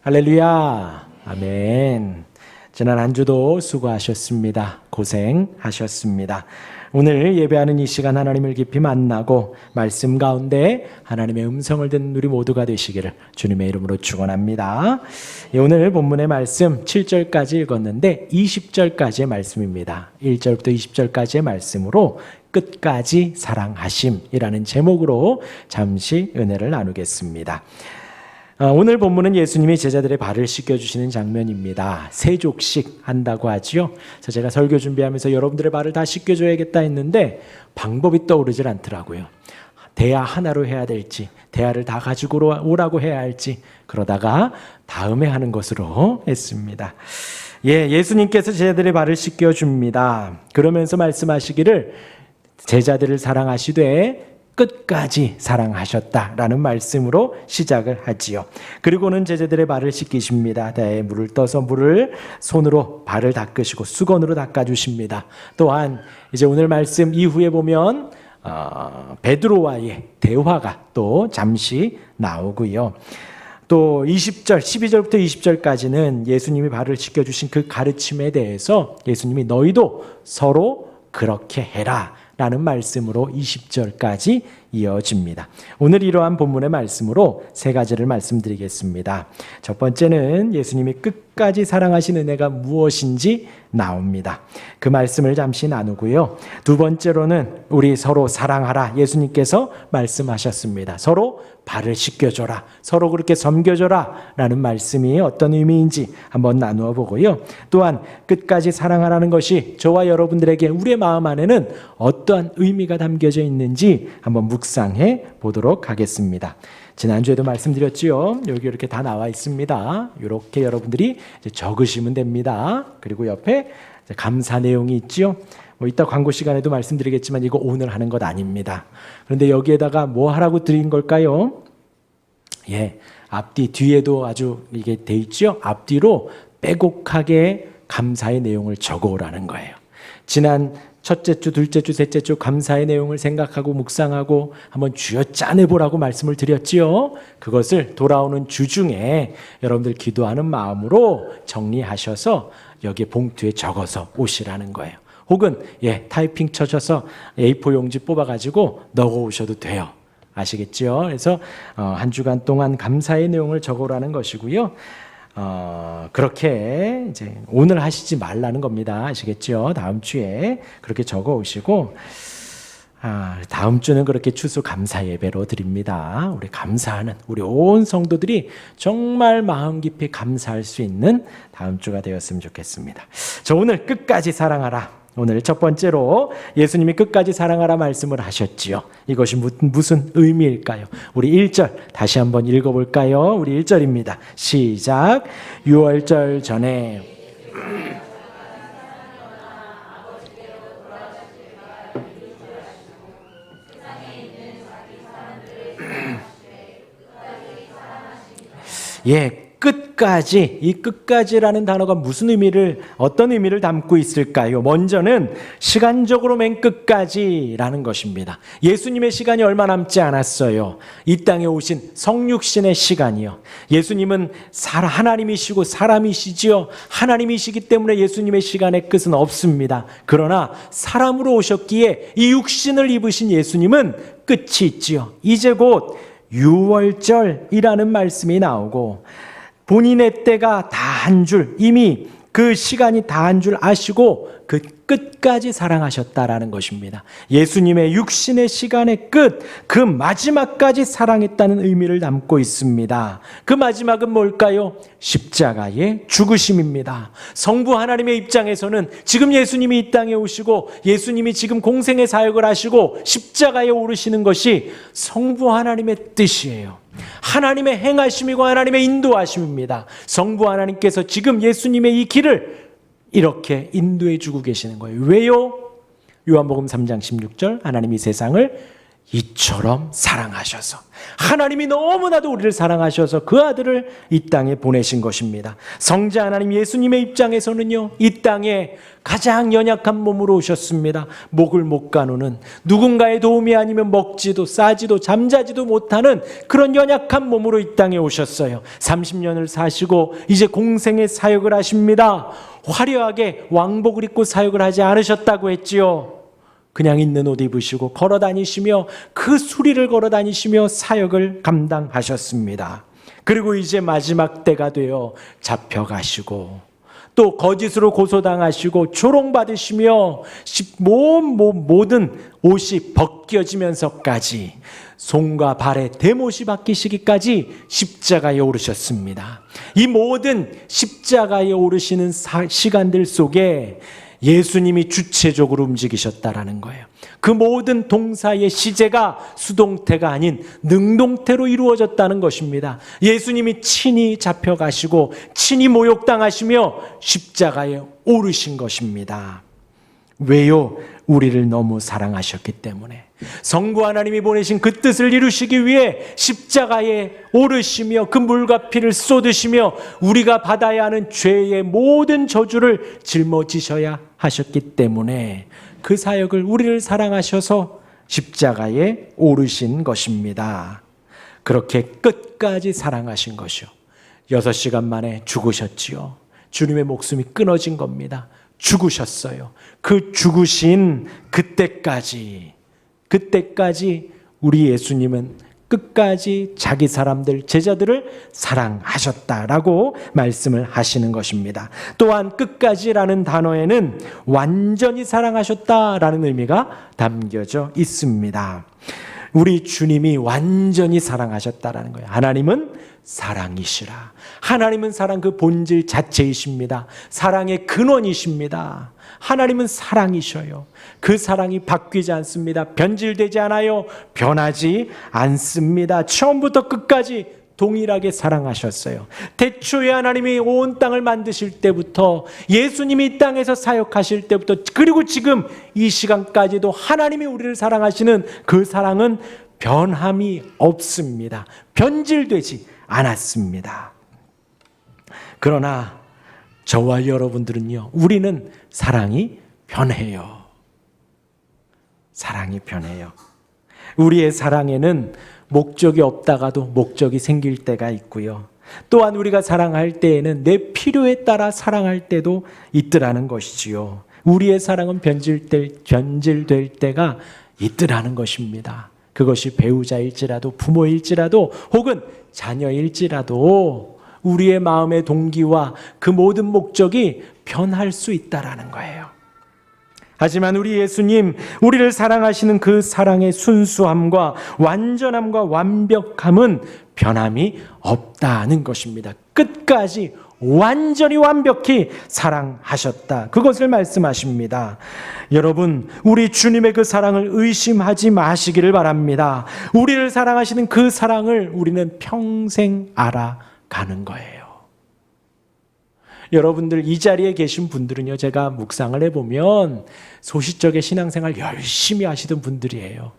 할렐루야. 아멘. 지난 한 주도 수고하셨습니다. 고생하셨습니다. 오늘 예배하는 이 시간 하나님을 깊이 만나고 말씀 가운데 하나님의 음성을 듣는 우리 모두가 되시기를 주님의 이름으로 축원합니다. 예, 오늘 본문의 말씀 7절까지 읽었는데 20절까지의 말씀입니다. 1절부터 20절까지의 말씀으로 끝까지 사랑하심이라는 제목으로 잠시 은혜를 나누겠습니다. 어, 오늘 본문은 예수님이 제자들의 발을 씻겨주시는 장면입니다. 세족식 한다고 하지요. 그래서 제가 설교 준비하면서 여러분들의 발을 다 씻겨줘야겠다 했는데 방법이 떠오르질 않더라고요. 대야 하나로 해야 될지, 대야를 다 가지고 오라고 해야 할지, 그러다가 다음에 하는 것으로 했습니다. 예, 예수님께서 제자들의 발을 씻겨줍니다. 그러면서 말씀하시기를 제자들을 사랑하시되 끝까지 사랑하셨다라는 말씀으로 시작을 하지요. 그리고는 제자들의 발을 씻기십니다. 네, 물을 떠서 물을 손으로 발을 닦으시고 수건으로 닦아 주십니다. 또한 이제 오늘 말씀 이후에 보면 어, 베드로와의 대화가 또 잠시 나오고요. 또 20절, 12절부터 20절까지는 예수님이 발을 씻겨 주신 그 가르침에 대해서 예수님이 너희도 서로 그렇게 해라. 라는 말씀으로 20절까지 이어집니다. 오늘 이러한 본문의 말씀으로 세 가지를 말씀드리겠습니다. 첫 번째는 예수님이 끝까지 사랑하신 은혜가 무엇인지 나옵니다. 그 말씀을 잠시 나누고요. 두 번째로는 우리 서로 사랑하라. 예수님께서 말씀하셨습니다. 서로 발을 씻겨줘라. 서로 그렇게 섬겨줘라. 라는 말씀이 어떤 의미인지 한번 나누어 보고요. 또한 끝까지 사랑하라는 것이 저와 여러분들에게 우리의 마음 안에는 어떠한 의미가 담겨져 있는지 한번 묵 상해 보도록 하겠습니다. 지난주에도 말씀드렸지요. 여기 이렇게 다 나와 있습니다. 이렇게 여러분들이 적으시면 됩니다. 그리고 옆에 감사 내용이 있지요. 뭐 이따 광고 시간에도 말씀드리겠지만 이거 오늘 하는 것 아닙니다. 그런데 여기에다가 뭐 하라고 드린 걸까요? 예, 앞뒤 뒤에도 아주 이게 돼 있죠. 앞뒤로 빼곡하게 감사의 내용을 적어오라는 거예요. 지난 첫째 주, 둘째 주, 셋째 주 감사의 내용을 생각하고 묵상하고 한번 쥐어 짜내 보라고 말씀을 드렸지요. 그것을 돌아오는 주 중에 여러분들 기도하는 마음으로 정리하셔서 여기 봉투에 적어서 오시라는 거예요. 혹은 예 타이핑 쳐셔서 A4 용지 뽑아 가지고 넣어 오셔도 돼요. 아시겠죠? 그래서 어, 한 주간 동안 감사의 내용을 적어라는 것이고요. 어, 그렇게 이제 오늘 하시지 말라는 겁니다. 아시겠죠? 다음 주에 그렇게 적어 오시고 아, 다음 주는 그렇게 추수 감사 예배로 드립니다. 우리 감사하는 우리 온 성도들이 정말 마음 깊이 감사할 수 있는 다음 주가 되었으면 좋겠습니다. 저 오늘 끝까지 사랑하라. 오늘 첫 번째로 예수님이 끝까지 사랑하라 말씀을 하셨지요. 이것이 무슨 의미일까요? 우리 1절 다시 한번 읽어볼까요? 우리 1절입니다. 시작. 6월절 전에 예, 끝까지 이 끝까지라는 단어가 무슨 의미를 어떤 의미를 담고 있을까요? 먼저는 시간적으로 맨 끝까지라는 것입니다. 예수님의 시간이 얼마 남지 않았어요. 이 땅에 오신 성육신의 시간이요. 예수님은 하나님이시고 사람이시지요. 하나님이시기 때문에 예수님의 시간의 끝은 없습니다. 그러나 사람으로 오셨기에 이 육신을 입으신 예수님은 끝이 있지요. 이제 곧 6월절이라는 말씀이 나오고 본인의 때가 다 한 줄 이미 그 시간이 다 한 줄 아시고 그 끝까지 사랑하셨다라는 것입니다. 예수님의 육신의 시간의 끝, 그 마지막까지 사랑했다는 의미를 담고 있습니다. 그 마지막은 뭘까요? 십자가의 죽으심입니다. 성부 하나님의 입장에서는 지금 예수님이 이 땅에 오시고 예수님이 지금 공생의 사역을 하시고 십자가에 오르시는 것이 성부 하나님의 뜻이에요. 하나님의 행하심이고 하나님의 인도하심입니다. 성부 하나님께서 지금 예수님의 이 길을 이렇게 인도해 주고 계시는 거예요. 왜요? 요한복음 3장 16절 하나님이 세상을 이처럼 사랑하셔서 하나님이 너무나도 우리를 사랑하셔서 그 아들을 이 땅에 보내신 것입니다. 성자 하나님 예수님의 입장에서는요, 이 땅에 가장 연약한 몸으로 오셨습니다. 목을 못 가누는 누군가의 도움이 아니면 먹지도 싸지도 잠자지도 못하는 그런 연약한 몸으로 이 땅에 오셨어요. 30년을 사시고 이제 공생의 사역을 하십니다. 화려하게 왕복을 입고 사역을 하지 않으셨다고 했지요. 그냥 있는 옷 입으시고 걸어 다니시며 그 수리를 걸어 다니시며 사역을 감당하셨습니다. 그리고 이제 마지막 때가 되어 잡혀가시고 또 거짓으로 고소당하시고 조롱받으시며 모든 옷이 벗겨지면서까지 손과 발에 대못이 바뀌시기까지 십자가에 오르셨습니다. 이 모든 십자가에 오르시는 사- 시간들 속에 예수님이 주체적으로 움직이셨다라는 거예요. 그 모든 동사의 시제가 수동태가 아닌 능동태로 이루어졌다는 것입니다. 예수님이 친히 잡혀가시고 친히 모욕당하시며 십자가에 오르신 것입니다. 왜요? 우리를 너무 사랑하셨기 때문에. 성부 하나님이 보내신 그 뜻을 이루시기 위해 십자가에 오르시며 그 물과 피를 쏟으시며 우리가 받아야 하는 죄의 모든 저주를 짊어지셔야 하셨기 때문에 그 사역을 우리를 사랑하셔서 십자가에 오르신 것입니다. 그렇게 끝까지 사랑하신 것이요. 여섯 시간 만에 죽으셨지요. 주님의 목숨이 끊어진 겁니다. 죽으셨어요. 그 죽으신 그때까지, 그때까지 우리 예수님은 끝까지 자기 사람들, 제자들을 사랑하셨다라고 말씀을 하시는 것입니다. 또한 끝까지라는 단어에는 완전히 사랑하셨다라는 의미가 담겨져 있습니다. 우리 주님이 완전히 사랑하셨다라는 거예요. 하나님은 사랑이시라. 하나님은 사랑 그 본질 자체이십니다. 사랑의 근원이십니다. 하나님은 사랑이셔요. 그 사랑이 바뀌지 않습니다. 변질되지 않아요. 변하지 않습니다. 처음부터 끝까지 동일하게 사랑하셨어요. 태초에 하나님이 온 땅을 만드실 때부터 예수님이 이 땅에서 사역하실 때부터 그리고 지금 이 시간까지도 하나님이 우리를 사랑하시는 그 사랑은 변함이 없습니다. 변질되지 않았습니다. 그러나 저와 여러분들은요, 우리는 사랑이 변해요. 사랑이 변해요. 우리의 사랑에는 목적이 없다가도 목적이 생길 때가 있고요. 또한 우리가 사랑할 때에는 내 필요에 따라 사랑할 때도 있더라는 것이지요. 우리의 사랑은 변질될, 변질될 때가 있더라는 것입니다. 그것이 배우자일지라도 부모일지라도 혹은 자녀일지라도 우리의 마음의 동기와 그 모든 목적이 변할 수 있다라는 거예요. 하지만 우리 예수님, 우리를 사랑하시는 그 사랑의 순수함과 완전함과 완벽함은 변함이 없다는 것입니다. 끝까지 완전히 완벽히 사랑하셨다. 그것을 말씀하십니다. 여러분, 우리 주님의 그 사랑을 의심하지 마시기를 바랍니다. 우리를 사랑하시는 그 사랑을 우리는 평생 알아 가는 거예요. 여러분들 이 자리에 계신 분들은요, 제가 묵상을 해보면 소시적의 신앙생활 열심히 하시던 분들이에요.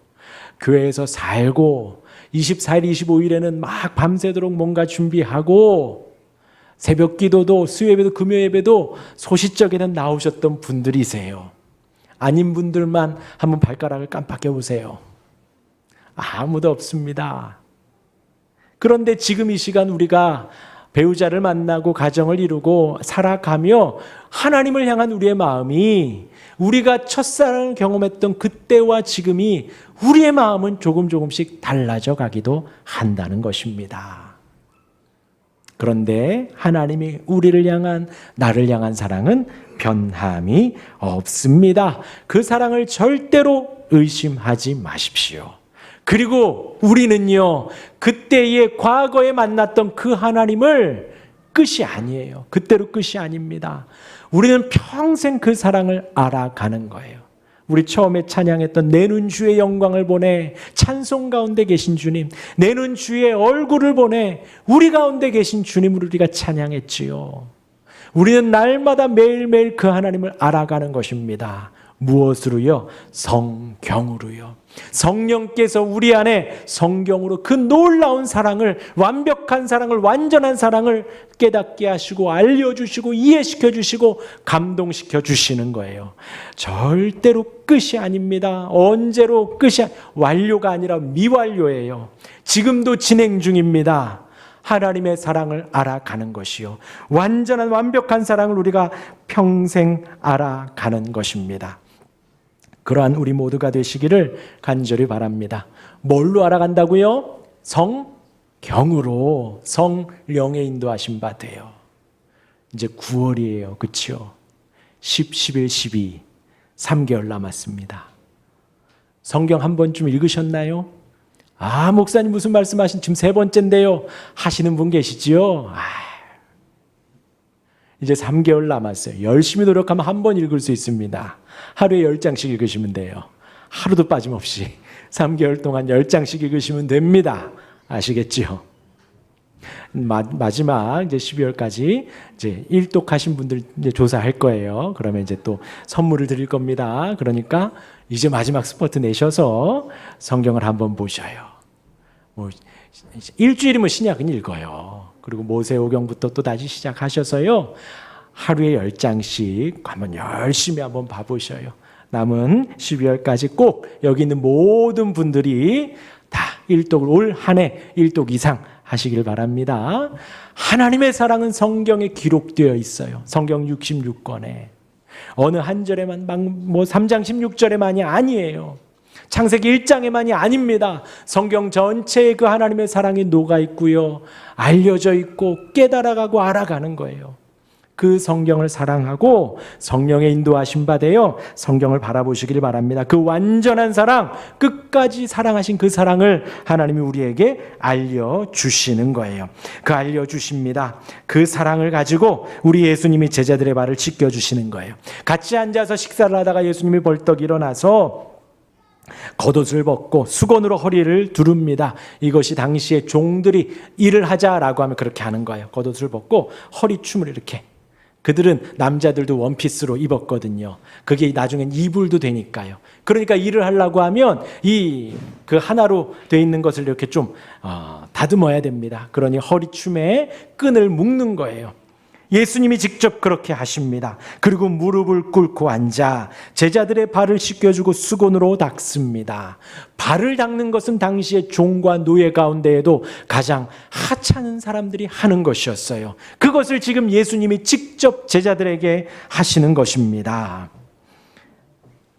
교회에서 살고 24일, 25일에는 막 밤새도록 뭔가 준비하고 새벽 기도도 수요 예배도 금요 예배도 소시적에는 나오셨던 분들이세요. 아닌 분들만 한번 발가락을 깜빡여 보세요. 아무도 없습니다. 그런데 지금 이 시간 우리가 배우자를 만나고 가정을 이루고 살아가며 하나님을 향한 우리의 마음이 우리가 첫사랑을 경험했던 그때와 지금이 우리의 마음은 조금 조금씩 달라져 가기도 한다는 것입니다. 그런데 하나님이 우리를 향한 나를 향한 사랑은 변함이 없습니다. 그 사랑을 절대로 의심하지 마십시오. 그리고 우리는요, 그때의 과거에 만났던 그 하나님을 끝이 아니에요. 그때로 끝이 아닙니다. 우리는 평생 그 사랑을 알아가는 거예요. 우리 처음에 찬양했던 내 눈 주의 영광을 보내 찬송 가운데 계신 주님, 내 눈 주의 얼굴을 보내 우리 가운데 계신 주님을 우리가 찬양했지요. 우리는 날마다 매일매일 그 하나님을 알아가는 것입니다. 무엇으로요? 성경으로요. 성령께서 우리 안에 성경으로 그 놀라운 사랑을 완벽한 사랑을 완전한 사랑을 깨닫게 하시고 알려주시고 이해시켜 주시고 감동시켜 주시는 거예요. 절대로 끝이 아닙니다. 언제로 끝이 아- 완료가 아니라 미완료예요. 지금도 진행 중입니다. 하나님의 사랑을 알아가는 것이요. 완전한 완벽한 사랑을 우리가 평생 알아가는 것입니다. 그러한 우리 모두가 되시기를 간절히 바랍니다. 뭘로 알아간다고요? 성경으로 성령의 인도하신 바 돼요. 이제 9월이에요. 그렇죠? 10, 11, 12 3개월 남았습니다. 성경 한 번쯤 읽으셨나요? 아, 목사님 무슨 말씀하신 지금 세 번째인데요. 하시는 분 계시지요? 아, 이제 3개월 남았어요. 열심히 노력하면 한 번 읽을 수 있습니다. 하루에 10장씩 읽으시면 돼요. 하루도 빠짐없이 3개월 동안 10장씩 읽으시면 됩니다. 아시겠지요? 마, 마지막 이제 12월까지 이제 일독하신 분들 이제 조사할 거예요. 그러면 이제 또 선물을 드릴 겁니다. 그러니까 이제 마지막 스포트 내셔서 성경을 한번 보셔요. 뭐 일주일이면 신약은 읽어요. 그리고 모세오경부터 또 다시 시작하셔서요. 하루에 열 장씩 한번 열심히 한번 봐보셔요. 남은 12월까지 꼭 여기 있는 모든 분들이 다 일독을 올 한 해 일독 이상 하시길 바랍니다. 하나님의 사랑은 성경에 기록되어 있어요. 성경 66권에. 어느 한 절에만 막뭐 3장 16절에만이 아니에요. 창세기 1장에만이 아닙니다. 성경 전체에 그 하나님의 사랑이 녹아 있고요. 알려져 있고 깨달아가고 알아가는 거예요. 그 성경을 사랑하고 성령의 바 되어 성경을 바라보시길 바랍니다. 그 완전한 사랑, 끝까지 사랑하신 그 사랑을 하나님이 우리에게 알려주시는 거예요. 그 알려주십니다. 그 사랑을 가지고 우리 예수님이 제자들의 발을 씻겨주시는 거예요. 같이 앉아서 식사를 하다가 예수님이 벌떡 일어나서 겉옷을 벗고 수건으로 허리를 두릅니다. 이것이 당시에 종들이 일을 하자라고 하면 그렇게 하는 거예요. 겉옷을 벗고 허리춤을 이렇게. 그들은 남자들도 원피스로 입었거든요. 그게 나중엔 이불도 되니까요. 그러니까 일을 하려고 하면 이 그 하나로 돼 있는 것을 이렇게 좀 어, 다듬어야 됩니다. 그러니 허리춤에 끈을 묶는 거예요. 예수님이 직접 그렇게 하십니다. 그리고 무릎을 꿇고 앉아 제자들의 발을 씻겨주고 수건으로 닦습니다. 발을 닦는 것은 당시의 종과 노예 가운데에도 가장 하찮은 사람들이 하는 것이었어요. 그것을 지금 예수님이 직접 제자들에게 하시는 것입니다.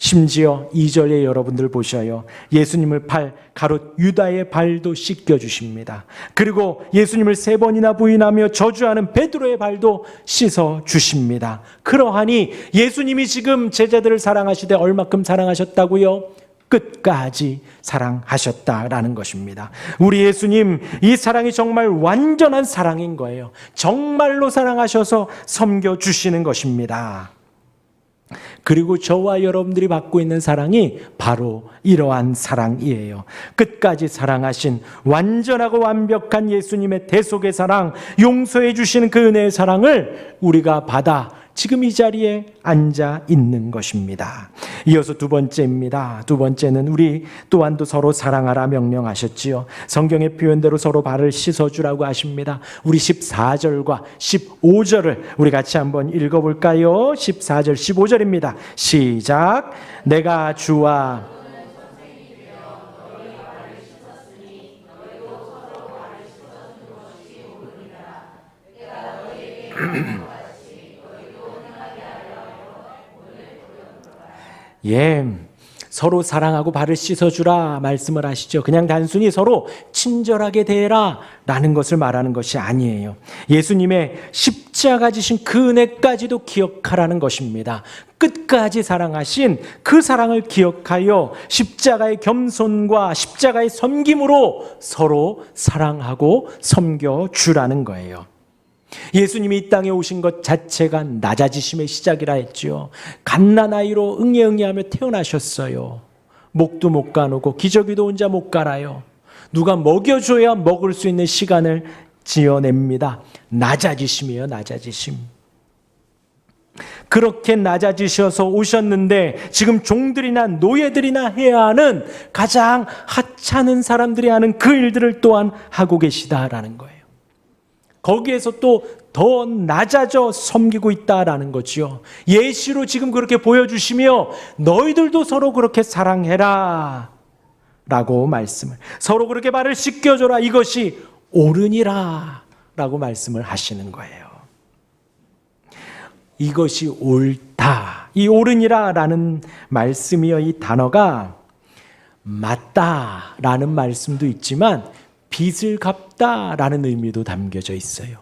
심지어 2절에 여러분들 보셔요. 예수님을 팔, 가롯 유다의 발도 씻겨 주십니다. 그리고 예수님을 세 번이나 부인하며 저주하는 베드로의 발도 씻어 주십니다. 그러하니 예수님이 지금 제자들을 사랑하시되 얼마큼 사랑하셨다고요? 끝까지 사랑하셨다라는 것입니다. 우리 예수님 이 사랑이 정말 완전한 사랑인 거예요. 정말로 사랑하셔서 섬겨 주시는 것입니다. 그리고 저와 여러분들이 받고 있는 사랑이 바로 이러한 사랑이에요. 끝까지 사랑하신 완전하고 완벽한 예수님의 대속의 사랑, 용서해 주시는 그 은혜의 사랑을 우리가 받아 지금 이 자리에 앉아 있는 것입니다. 이어서 두 번째입니다. 두 번째는 우리 또한도 서로 사랑하라 명령하셨지요. 성경의 표현대로 서로 발을 씻어주라고 하십니다. 우리 14절과 15절을 우리 같이 한번 읽어볼까요? 14절, 15절입니다. 시작. 내가 주와 예. 서로 사랑하고 발을 씻어주라 말씀을 하시죠. 그냥 단순히 서로 친절하게 대해라 라는 것을 말하는 것이 아니에요. 예수님의 십자가 지신 그 은혜까지도 기억하라는 것입니다. 끝까지 사랑하신 그 사랑을 기억하여 십자가의 겸손과 십자가의 섬김으로 서로 사랑하고 섬겨주라는 거예요. 예수님이 이 땅에 오신 것 자체가 낮아지심의 시작이라 했지요. 갓난아이로 응애응애하며 태어나셨어요. 목도 못 가누고 기저귀도 혼자 못 갈아요. 누가 먹여줘야 먹을 수 있는 시간을 지어냅니다. 낮아지심이에요, 낮아지심. 그렇게 낮아지셔서 오셨는데 지금 종들이나 노예들이나 해야 하는 가장 하찮은 사람들이 하는 그 일들을 또한 하고 계시다라는 거예요. 거기에서 또 더 낮아져 섬기고 있다라는 거지요. 예시로 지금 그렇게 보여주시며 너희들도 서로 그렇게 사랑해라. 라고 말씀을 서로 그렇게 말을 씻겨줘라 이것이 옳으니라 라고 말씀을 하시는 거예요. 이것이 옳다. 이 옳으니라 라는 말씀이요. 이 단어가 맞다 라는 말씀도 있지만 빚을 갚 다 라는 의미도 담겨져 있어요.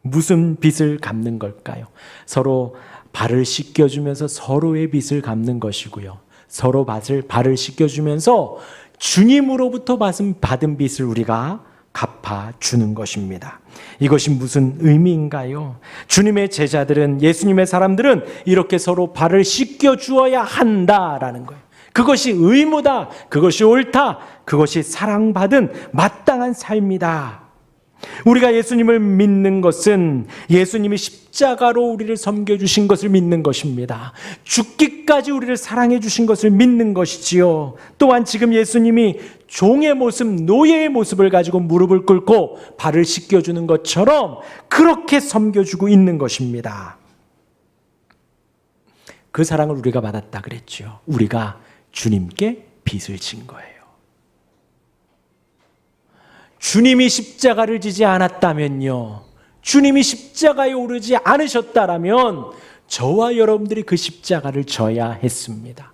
무슨 빚을 갚는 걸까요? 서로 발을 씻겨주면서 서로의 빚을 갚는 것이고요. 서로 발을, 발을 씻겨주면서 주님으로부터 받은 빚을 우리가 갚아주는 것입니다. 이것이 무슨 의미인가요? 주님의 제자들은, 예수님의 사람들은 이렇게 서로 발을 씻겨주어야 한다라는 거예요. 그것이 의무다. 그것이 옳다. 그것이 사랑받은 마땅한 삶이다. 우리가 예수님을 믿는 것은 예수님이 십자가로 우리를 섬겨주신 것을 믿는 것입니다. 죽기까지 우리를 사랑해 주신 것을 믿는 것이지요. 또한 지금 예수님이 종의 모습, 노예의 모습을 가지고 무릎을 꿇고 발을 씻겨주는 것처럼 그렇게 섬겨주고 있는 것입니다. 그 사랑을 우리가 받았다 그랬죠. 우리가 주님께 빚을 진 거예요. 주님이 십자가를 지지 않았다면요. 주님이 십자가에 오르지 않으셨다라면 저와 여러분들이 그 십자가를 져야 했습니다.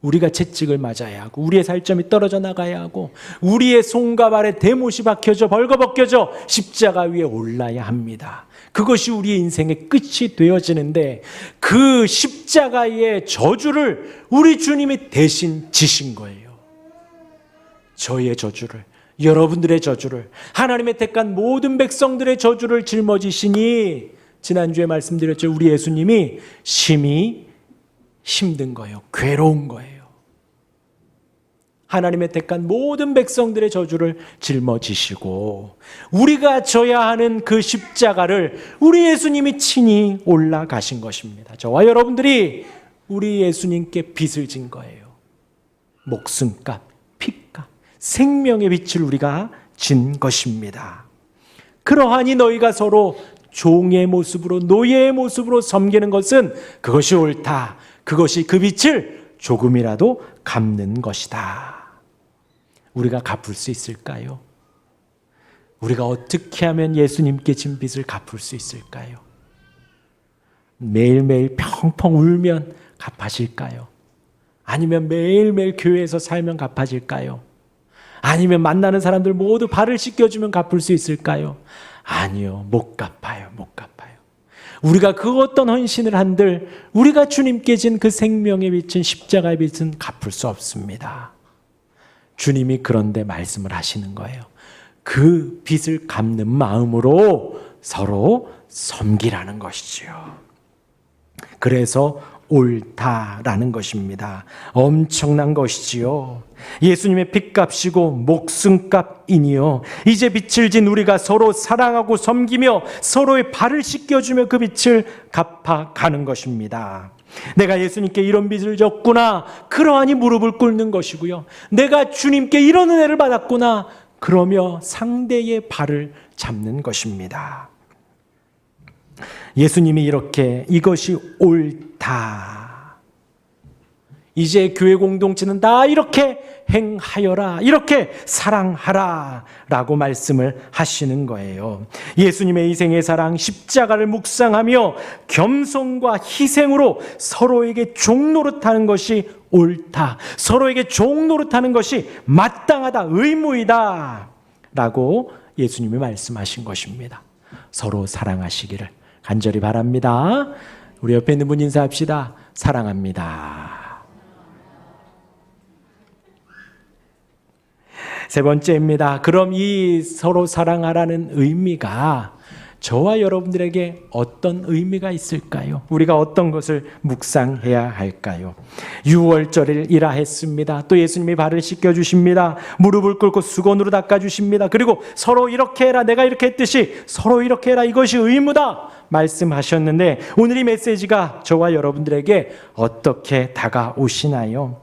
우리가 채찍을 맞아야 하고 우리의 살점이 떨어져 나가야 하고 우리의 손과 발에 대못이 박혀져 벌거벗겨져 십자가 위에 올라야 합니다. 그것이 우리의 인생의 끝이 되어지는데 그 십자가의 저주를 우리 주님이 대신 지신 거예요. 저의 저주를 여러분들의 저주를 하나님의 택한 모든 백성들의 저주를 짊어지시니 지난주에 말씀드렸죠. 우리 예수님이 심히 힘든 거예요. 괴로운 거예요. 하나님의 택한 모든 백성들의 저주를 짊어지시고 우리가 져야 하는 그 십자가를 우리 예수님이 친히 올라가신 것입니다. 저와 여러분들이 우리 예수님께 빚을 진 거예요. 목숨값, 피값, 생명의 빛을 우리가 진 것입니다. 그러하니 너희가 서로 종의 모습으로 노예의 모습으로 섬기는 것은 그것이 옳다. 그것이 그 빛을 조금이라도 갚는 것이다. 우리가 갚을 수 있을까요? 우리가 어떻게 하면 예수님께 진 빚을 갚을 수 있을까요? 매일매일 펑펑 울면 갚아질까요? 아니면 매일매일 교회에서 살면 갚아질까요? 아니면 만나는 사람들 모두 발을 씻겨주면 갚을 수 있을까요? 아니요, 못 갚아요, 못 갚아요. 우리가 그 어떤 헌신을 한들 우리가 주님께 진 그 생명의 빛은 십자가의 빛은 갚을 수 없습니다. 주님이 그런데 말씀을 하시는 거예요. 그 빚을 갚는 마음으로 서로 섬기라는 것이지요. 그래서 옳다라는 것입니다. 엄청난 것이지요. 예수님의 핏값이고 목숨값이니요. 이제 빛을 진 우리가 서로 사랑하고 섬기며 서로의 발을 씻겨주며 그 빛을 갚아가는 것입니다. 내가 예수님께 이런 빚을 졌구나. 그러하니 무릎을 꿇는 것이고요. 내가 주님께 이런 은혜를 받았구나. 그러며 상대의 발을 잡는 것입니다. 예수님이 이렇게 이것이 옳다. 이제 교회 공동체는 다 이렇게 행하여라. 이렇게 사랑하라. 라고 말씀을 하시는 거예요. 예수님의 희생의 사랑, 십자가를 묵상하며 겸손과 희생으로 서로에게 종노릇하는 것이 옳다. 서로에게 종노릇하는 것이 마땅하다. 의무이다. 라고 예수님이 말씀하신 것입니다. 서로 사랑하시기를 간절히 바랍니다. 우리 옆에 있는 분 인사합시다. 사랑합니다. 세 번째입니다. 그럼 이 서로 사랑하라는 의미가 저와 여러분들에게 어떤 의미가 있을까요? 우리가 어떤 것을 묵상해야 할까요? 6월절이라 했습니다. 또 예수님이 발을 씻겨 주십니다. 무릎을 꿇고 수건으로 닦아 주십니다. 그리고 서로 이렇게 해라. 내가 이렇게 했듯이 서로 이렇게 해라. 이것이 의무다. 말씀하셨는데 오늘 이 메시지가 저와 여러분들에게 어떻게 다가오시나요?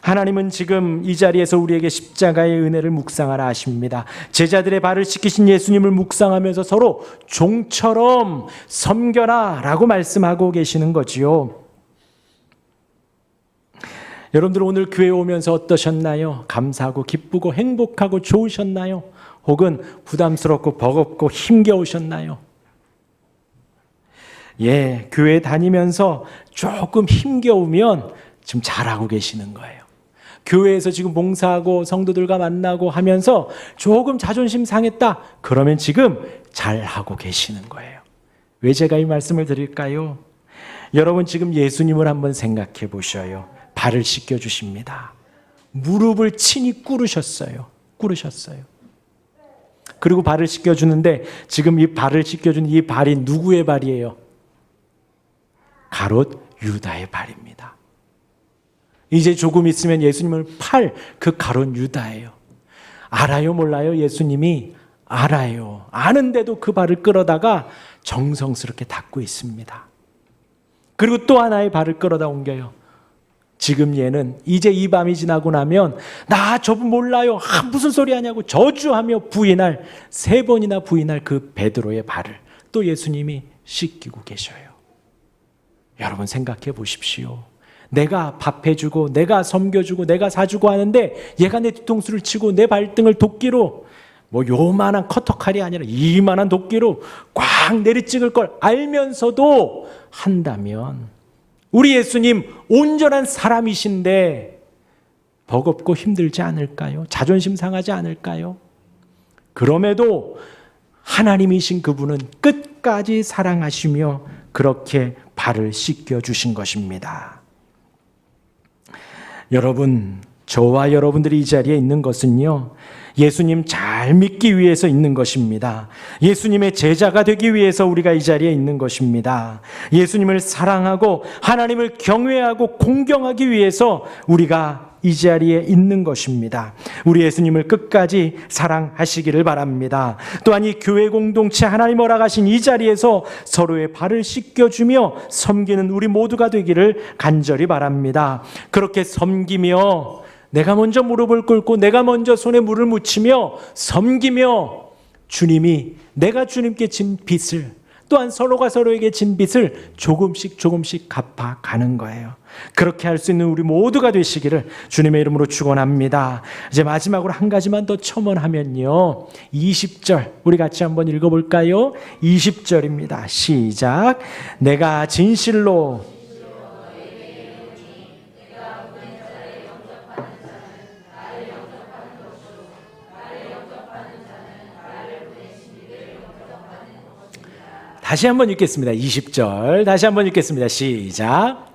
하나님은 지금 이 자리에서 우리에게 십자가의 은혜를 묵상하라 하십니다. 제자들의 발을 씻기신 예수님을 묵상하면서 서로 종처럼 섬겨라 라고 말씀하고 계시는 거지요. 여러분들 오늘 교회 오면서 어떠셨나요? 감사하고 기쁘고 행복하고 좋으셨나요? 혹은 부담스럽고 버겁고 힘겨우셨나요? 예, 교회 다니면서 조금 힘겨우면 지금 잘하고 계시는 거예요. 교회에서 지금 봉사하고 성도들과 만나고 하면서 조금 자존심 상했다. 그러면 지금 잘하고 계시는 거예요. 왜 제가 이 말씀을 드릴까요? 여러분 지금 예수님을 한번 생각해 보셔요. 발을 씻겨 주십니다. 무릎을 친히 꿇으셨어요. 꿇으셨어요. 그리고 발을 씻겨 주는데 지금 이 발을 씻겨 주는 이 발이 누구의 발이에요? 가롯 유다의 발입니다. 이제 조금 있으면 예수님을 팔 그 가론 유다예요. 알아요, 몰라요? 예수님이 알아요. 아는데도 그 발을 끌어다가 정성스럽게 닦고 있습니다. 그리고 또 하나의 발을 끌어다 옮겨요. 지금 얘는 이제 이 밤이 지나고 나면 나 저분 몰라요. 아, 무슨 소리 하냐고 저주하며 부인할 세 번이나 부인할 그 베드로의 발을 또 예수님이 씻기고 계셔요. 여러분 생각해 보십시오. 내가 밥해주고 내가 섬겨주고 내가 사주고 하는데 얘가 내 뒤통수를 치고 내 발등을 도끼로 뭐 요만한 커터칼이 아니라 이만한 도끼로 꽉 내리찍을 걸 알면서도 한다면 우리 예수님 온전한 사람이신데 버겁고 힘들지 않을까요? 자존심 상하지 않을까요? 그럼에도 하나님이신 그분은 끝까지 사랑하시며 그렇게 발을 씻겨 주신 것입니다. 여러분, 저와 여러분들이 이 자리에 있는 것은요, 예수님 잘 믿기 위해서 있는 것입니다. 예수님의 제자가 되기 위해서 우리가 이 자리에 있는 것입니다. 예수님을 사랑하고 하나님을 경외하고 공경하기 위해서 우리가 이 자리에 있는 것입니다. 우리 예수님을 끝까지 사랑하시기를 바랍니다. 또한 이 교회 공동체 하나님 허락하신 이 자리에서 서로의 발을 씻겨주며 섬기는 우리 모두가 되기를 간절히 바랍니다. 그렇게 섬기며 내가 먼저 무릎을 꿇고 내가 먼저 손에 물을 묻히며 섬기며 주님이 내가 주님께 진 빚을 또한 서로가 서로에게 진 빚을 조금씩 조금씩 갚아가는 거예요. 그렇게 할 수 있는 우리 모두가 되시기를 주님의 이름으로 축원합니다. 이제 마지막으로 한 가지만 더 첨언하면요. 20절 우리 같이 한번 읽어 볼까요? 20절입니다. 시작. 내가 진실로 다시 한번 읽겠습니다. 20절 다시 한번 읽겠습니다. 시작.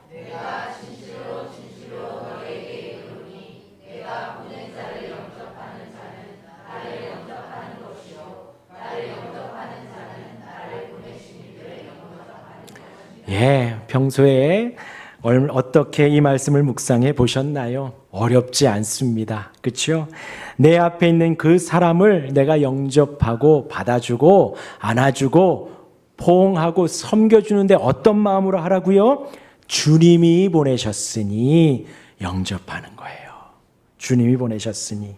예, 평소에 얼- 어떻게 이 말씀을 묵상해 보셨나요? 어렵지 않습니다. 그렇죠? 내 앞에 있는 그 사람을 내가 영접하고 받아주고 안아주고 포옹하고 섬겨주는데 어떤 마음으로 하라고요? 주님이 보내셨으니 영접하는 거예요. 주님이 보내셨으니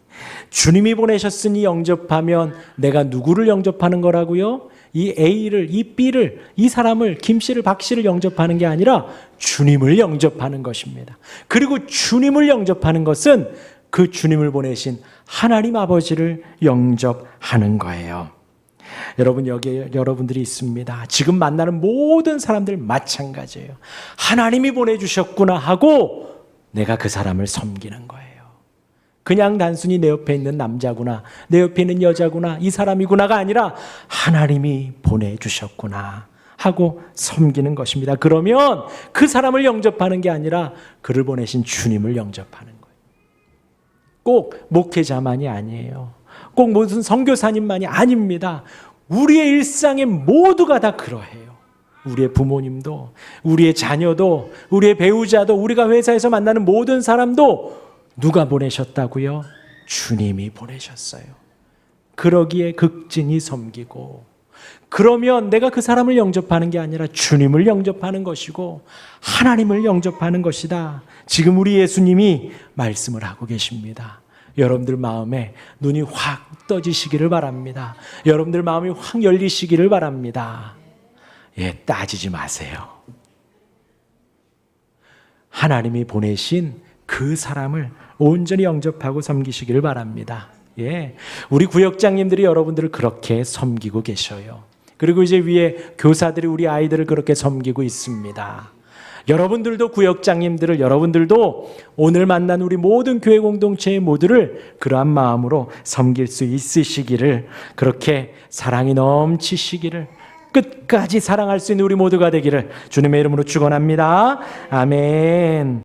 주님이 보내셨으니 영접하면 내가 누구를 영접하는 거라고요? 이 A를 이 B를 이 사람을 김 씨를 박 씨를 영접하는 게 아니라 주님을 영접하는 것입니다. 그리고 주님을 영접하는 것은 그 주님을 보내신 하나님 아버지를 영접하는 거예요. 여러분 여기에 여러분들이 있습니다. 지금 만나는 모든 사람들 마찬가지예요. 하나님이 보내 주셨구나 하고 내가 그 사람을 섬기는 거예요. 그냥 단순히 내 옆에 있는 남자구나, 내 옆에 있는 여자구나, 이 사람이구나가 아니라 하나님이 보내 주셨구나 하고 섬기는 것입니다. 그러면 그 사람을 영접하는 게 아니라 그를 보내신 주님을 영접하는 거예요. 꼭 목회자만이 아니에요. 꼭 무슨 선교사님만이 아닙니다. 우리의 일상에 모두가 다 그러해요. 우리의 부모님도, 우리의 자녀도, 우리의 배우자도, 우리가 회사에서 만나는 모든 사람도 누가 보내셨다고요? 주님이 보내셨어요. 그러기에 극진히 섬기고, 그러면 내가 그 사람을 영접하는 게 아니라 주님을 영접하는 것이고, 하나님을 영접하는 것이다. 지금 우리 예수님이 말씀을 하고 계십니다. 여러분들 마음에 눈이 확 떠지시기를 바랍니다. 여러분들 마음이 확 열리시기를 바랍니다. 예, 따지지 마세요. 하나님이 보내신 그 사람을 온전히 영접하고 섬기시기를 바랍니다. 예. 우리 구역장님들이 여러분들을 그렇게 섬기고 계셔요. 그리고 이제 위에 교사들이 우리 아이들을 그렇게 섬기고 있습니다. 여러분들도 구역장님들을 여러분들도 오늘 만난 우리 모든 교회 공동체의 모두를 그러한 마음으로 섬길 수 있으시기를 그렇게 사랑이 넘치시기를 끝까지 사랑할 수 있는 우리 모두가 되기를 주님의 이름으로 축원합니다. 아멘.